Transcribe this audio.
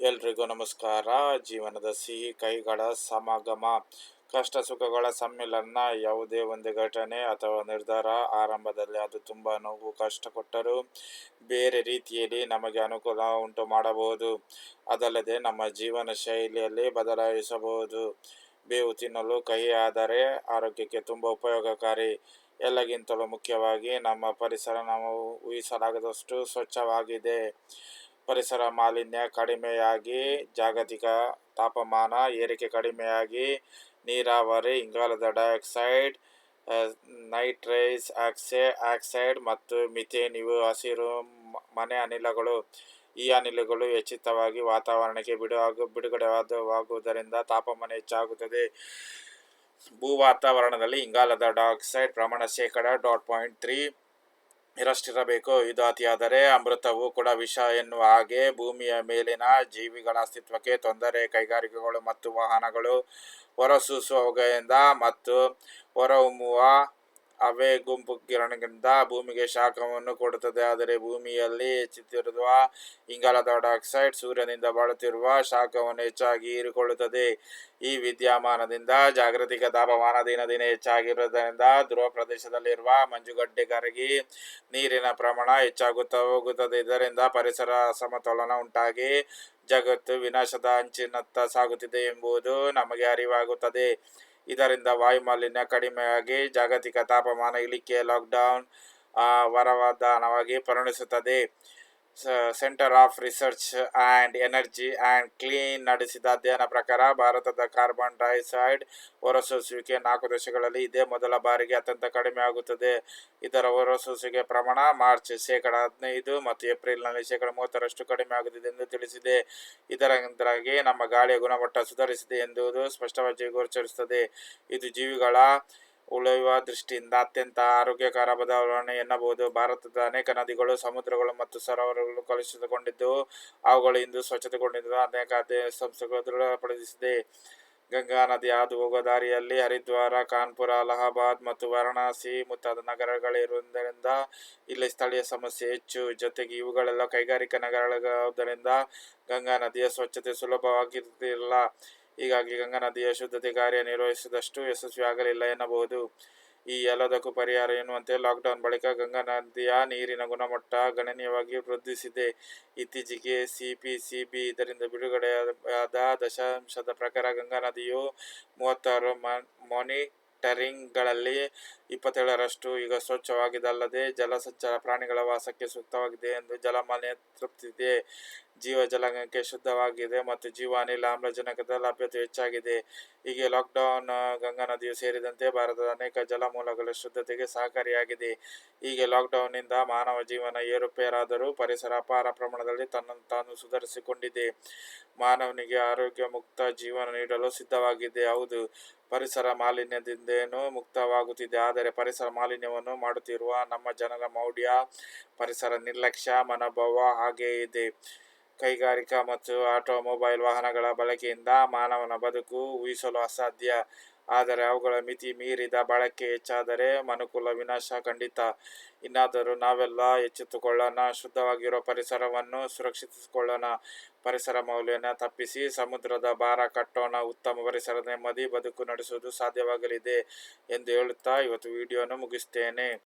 ಎಲ್ರಿಗೂ ನಮಸ್ಕಾರ. ಜೀವನದ ಸಿಹಿ ಕೈಗಳ ಸಮಾಗಮ. ಕಷ್ಟ ಸುಖಗಳ ಸಮ್ಮಿಲನ ಯಾವುದೇ ಒಂದು ಘಟನೆ ಅಥವಾ ನಿರ್ಧಾರ ಆರಂಭದಲ್ಲಿ ಅದು ತುಂಬ ನೋವು, ಕಷ್ಟ ಕೊಟ್ಟರೂ ಬೇರೆ ರೀತಿಯಲ್ಲಿ ನಮಗೆ ಅನುಕೂಲ ಉಂಟು ಮಾಡಬಹುದು. ಅದಲ್ಲದೆ ನಮ್ಮ ಜೀವನ ಶೈಲಿಯಲ್ಲಿ ಬದಲಾಯಿಸಬಹುದು. ಬೇವು ತಿನ್ನಲು ಕಹಿ ಆದರೆ ಆರೋಗ್ಯಕ್ಕೆ ತುಂಬ ಉಪಯೋಗಕಾರಿ. ಎಲ್ಲಗಿಂತಲೂ ಮುಖ್ಯವಾಗಿ ನಮ್ಮ ಪರಿಸರ ನಾವು ಊಹಿಸಲಾಗದಷ್ಟು ಸ್ವಚ್ಛವಾಗಿದೆ. ಪರಿಸರ ಮಾಲಿನ್ಯ ಕಡಿಮೆಯಾಗಿ, ಜಾಗತಿಕ ತಾಪಮಾನ ಏರಿಕೆ ಕಡಿಮೆಯಾಗಿ, ನೀರಾವರಿ, ಇಂಗಾಲದ ಡೈಆಕ್ಸೈಡ್ ನೈಟ್ರೈಸ್ ಆಕ್ಸೆ, ಆಕ್ಸೈಡ್ ಮತ್ತು ಮಿಥೇನ್, ಇವು ಹಸಿರು ಮನೆ ಅನಿಲಗಳು. ಈ ಅನಿಲಗಳು ಹೆಚ್ಚಿತವಾಗಿ ವಾತಾವರಣಕ್ಕೆ ಬಿಡುವಾಗ ಬಿಡುಗಡೆವಾದವಾಗುವುದರಿಂದ ತಾಪಮಾನ ಹೆಚ್ಚಾಗುತ್ತದೆ. ಭೂ ವಾತಾವರಣದಲ್ಲಿ ಇಂಗಾಲದ ಡೈಆಕ್ಸೈಡ್ ಪ್ರಮಾಣ ಶೇಕಡ ಡಾಟ್ ಪಾಯಿಂಟ್ ತ್ರೀ ಇರಷ್ಟಿರಬೇಕು ಇದು ಅತಿಯಾದರೆ ಅಮೃತವು ಕೂಡ ವಿಷ ಎನ್ನುವ ಹಾಗೆ ಭೂಮಿಯ ಮೇಲಿನ ಜೀವಿಗಳ ಅಸ್ತಿತ್ವಕ್ಕೆ ತೊಂದರೆ, ಕೈಗಾರಿಕೆಗಳು ಮತ್ತು ವಾಹನಗಳು ಹೊರಸೂಸುವ ಹೊಗೆಯಿಂದ ಮತ್ತು ಹೊರಹೊಮ್ಮುವ ಅವೇ ಗುಂಪು ಕಿರಣಗಳಿಂದ ಭೂಮಿಗೆ ಶಾಖವನ್ನು ಕೊಡುತ್ತದೆ. ಆದರೆ ಭೂಮಿಯಲ್ಲಿ ಹೆಚ್ಚುತ್ತಿರುವ ಇಂಗಾಲದ ಡೈಆಕ್ಸೈಡ್ ಸೂರ್ಯನಿಂದ ಬಾಳುತ್ತಿರುವ ಶಾಖವನ್ನು ಹೆಚ್ಚಾಗಿ ಹೀರಿಕೊಳ್ಳುತ್ತದೆ. ಈ ವಿದ್ಯಮಾನದಿಂದ ಜಾಗೃತಿಕ ತಾಪಮಾನ ದಿನ ದಿನ ಹೆಚ್ಚಾಗಿರುವುದರಿಂದ ಧ್ರುವ ಪ್ರದೇಶದಲ್ಲಿರುವ ಮಂಜುಗಡ್ಡೆ ಕರಗಿ ನೀರಿನ ಪ್ರಮಾಣ ಹೆಚ್ಚಾಗುತ್ತಾ ಹೋಗುತ್ತದೆ. ಇದರಿಂದ ಪರಿಸರ ಅಸಮತೋಲನ ಉಂಟಾಗಿ ಜಗತ್ತು ವಿನಾಶದ ಅಂಚಿನತ್ತ ಸಾಗುತ್ತಿದೆ ಎಂಬುದು ನಮಗೆ ಅರಿವಾಗುತ್ತದೆ. ಇದರಿಂದ ವಾಯುಮಾಲಿನ್ಯ ಕಡಿಮೆಯಾಗಿ ಜಾಗತಿಕ ತಾಪಮಾನ ಇಳಿಕೆ ಲಾಕ್ಡೌನ್ ವರವಾದಾನವಾಗಿ ಪರಿಣಮಿಸುತ್ತದೆ. Centre of research and energy and clean ನಡೆಸಿದ ಅಧ್ಯಯನ ಪ್ರಕಾರ ಭಾರತದ ಕಾರ್ಬನ್ ಡೈಆಕ್ಸೈಡ್ ಹೊರಸೂಸುವಿಕೆ ನಾಲ್ಕು ದಶಕಗಳಲ್ಲಿ ಇದೇ ಮೊದಲ ಬಾರಿಗೆ ಅತ್ಯಂತ ಕಡಿಮೆ ಆಗುತ್ತದೆ. ಇದರ ಹೊರಸೂಸುವಿಕೆ ಪ್ರಮಾಣ ಮಾರ್ಚ್ ಶೇಕಡ ಹದಿನೈದು ಮತ್ತು ಏಪ್ರಿಲ್ನಲ್ಲಿ ಶೇಕಡ ಮೂವತ್ತರಷ್ಟು ಕಡಿಮೆ ಆಗುತ್ತಿದೆ ಎಂದು ತಿಳಿಸಿದೆ. ಇದರಿಂದಾಗಿ ನಮ್ಮ ಗಾಳಿಯ ಗುಣಮಟ್ಟ ಸುಧಾರಿಸಿದೆ ಎಂಬುದು ಸ್ಪಷ್ಟವಾಗಿ ಗೋಚರಿಸುತ್ತದೆ. ಇದು ಜೀವಿಗಳ ಉಳಿಯುವ ದೃಷ್ಟಿಯಿಂದ ಅತ್ಯಂತ ಆರೋಗ್ಯಕರ ಬದಲಾವಣೆ ಎನ್ನಬಹುದು. ಭಾರತದ ಅನೇಕ ನದಿಗಳು, ಸಮುದ್ರಗಳು ಮತ್ತು ಸರೋವರಗಳು ಕಲುಷಿತಗೊಂಡಿದ್ದು, ಅವುಗಳು ಇಂದು ಸ್ವಚ್ಛತೆಗೊಂಡಿದ್ದು ಅನೇಕ ಸಂಸ್ಥೆಗಳು ದೃಢಪಡಿಸಿದೆ. ಗಂಗಾ ನದಿ ಹಾದು ಹೋಗುವ ದಾರಿಯಲ್ಲಿ ಹರಿದ್ವಾರ, ಕಾನ್ಪುರ, ಅಲಹಾಬಾದ್ ಮತ್ತು ವಾರಣಾಸಿ ಮುಂತಾದ ನಗರಗಳಿರುವುದರಿಂದ ಇಲ್ಲಿ ಸ್ಥಳೀಯ ಸಮಸ್ಯೆ ಹೆಚ್ಚು. ಜೊತೆಗೆ ಇವುಗಳೆಲ್ಲ ಕೈಗಾರಿಕಾ ನಗರಗಳಾಗುವುದರಿಂದ ಗಂಗಾ ನದಿಯ ಸ್ವಚ್ಛತೆ ಸುಲಭವಾಗಿರುತ್ತಿಲ್ಲ ಹೀಗಾಗಿ ಗಂಗಾ ನದಿಯ ಶುದ್ಧತೆ ಕಾರ್ಯ ನಿರ್ವಹಿಸಿದಷ್ಟು ಯಶಸ್ವಿಯಾಗಲಿಲ್ಲ ಎನ್ನಬಹುದು. ಈ ಎಲ್ಲದಕ್ಕೂ ಪರಿಹಾರ ಎನ್ನುವಂತೆ ಲಾಕ್ಡೌನ್ ಬಳಿಕ ಗಂಗಾ ನದಿಯ ನೀರಿನ ಗುಣಮಟ್ಟ ಗಣನೀಯವಾಗಿ ವೃದ್ಧಿಸಿದೆ. ಇತ್ತೀಚೆಗೆ ಸಿಪಿಸಿಬಿ ಇದರಿಂದ ಬಿಡುಗಡೆಯಾದ ದಶಾಂಶದ ಪ್ರಕಾರ ಗಂಗಾ ನದಿಯು ಮೂವತ್ತಾರು ಮಾನಿಟರಿಂಗ್ಗಳಲ್ಲಿ ಇಪ್ಪತ್ತೇಳರಷ್ಟು ಈಗ ಸ್ವಚ್ಛವಾಗಿದಲ್ಲದೆ ಜಲಸಂಚಾರ ಪ್ರಾಣಿಗಳ ವಾಸಕ್ಕೆ ಸೂಕ್ತವಾಗಿದೆ ಎಂದು ಜಲಮಾಲಿನ್ಯ ತೃಪ್ತಿದೆ ಜೀವ ಜಲಾಂಗಕ್ಕೆ ಶುದ್ಧವಾಗಿದೆ ಮತ್ತು ಜೀವ ಅನಿಲ ಆಮ್ಲಜನಕದ ಲಭ್ಯತೆ ಹೆಚ್ಚಾಗಿದೆ. ಹೀಗೆ ಲಾಕ್ಡೌನ್, ಗಂಗಾ ನದಿಯು ಸೇರಿದಂತೆ ಭಾರತದ ಅನೇಕ ಜಲಮೂಲಗಳ ಶುದ್ಧತೆಗೆ ಸಹಕಾರಿಯಾಗಿದೆ. ಹೀಗೆ ಲಾಕ್ಡೌನ್ನಿಂದ ಮಾನವ ಜೀವನ ಏರುಪೇರಾದರೂ ಪರಿಸರ ಅಪಾರ ಪ್ರಮಾಣದಲ್ಲಿ ತನ್ನ ತಾನು ಸುಧಾರಿಸಿಕೊಂಡಿದೆ. ಮಾನವನಿಗೆ ಆರೋಗ್ಯ ಮುಕ್ತ ಜೀವನ ನೀಡಲು ಸಿದ್ಧವಾಗಿದೆ. ಹೌದು, ಪರಿಸರ ಮಾಲಿನ್ಯದಿಂದೇನು ಮುಕ್ತವಾಗುತ್ತಿದೆ. ಆದರೆ ಪರಿಸರ ಮಾಲಿನ್ಯವನ್ನು ಮಾಡುತ್ತಿರುವ ನಮ್ಮ ಜನರ ಮೌಢ್ಯ, ಪರಿಸರ ನಿರ್ಲಕ್ಷ್ಯ, ಮನೋಭಾವ ಹಾಗೇ ಇದೆ. ಕೈಗಾರಿಕಾ ಮತ್ತು ಆಟೋಮೊಬೈಲ್ ವಾಹನಗಳ ಬಳಕೆಯಿಂದ ಮಾನವನ ಬದುಕು ಊಹಿಸಲು ಅಸಾಧ್ಯ. ಆದರೆ ಅವುಗಳ ಮಿತಿ ಮೀರಿದ ಬಳಕೆ ಹೆಚ್ಚಾದರೆ ಮನುಕುಲ ವಿನಾಶ ಖಂಡಿತ. ಇನ್ನಾದರೂ ನಾವೆಲ್ಲ ಎಚ್ಚೆತ್ತುಕೊಳ್ಳೋಣ, ಶುದ್ಧವಾಗಿರೋ ಪರಿಸರವನ್ನು ಸುರಕ್ಷಿಸಿಕೊಳ್ಳೋಣ ಪರಿಸರ ಮೌಲ್ಯನ ತಪ್ಪಿಸಿ ಸಮುದ್ರದ ಭಾರ ಕಟ್ಟೋಣ. ಉತ್ತಮ ಪರಿಸರ ನೆಮ್ಮದಿ ಬದುಕು ನಡೆಸುವುದು ಸಾಧ್ಯವಾಗಲಿದೆ ಎಂದು ಹೇಳುತ್ತಾ ಇವತ್ತು ವಿಡಿಯೋನ ಮುಗಿಸ್ತೇನೆ.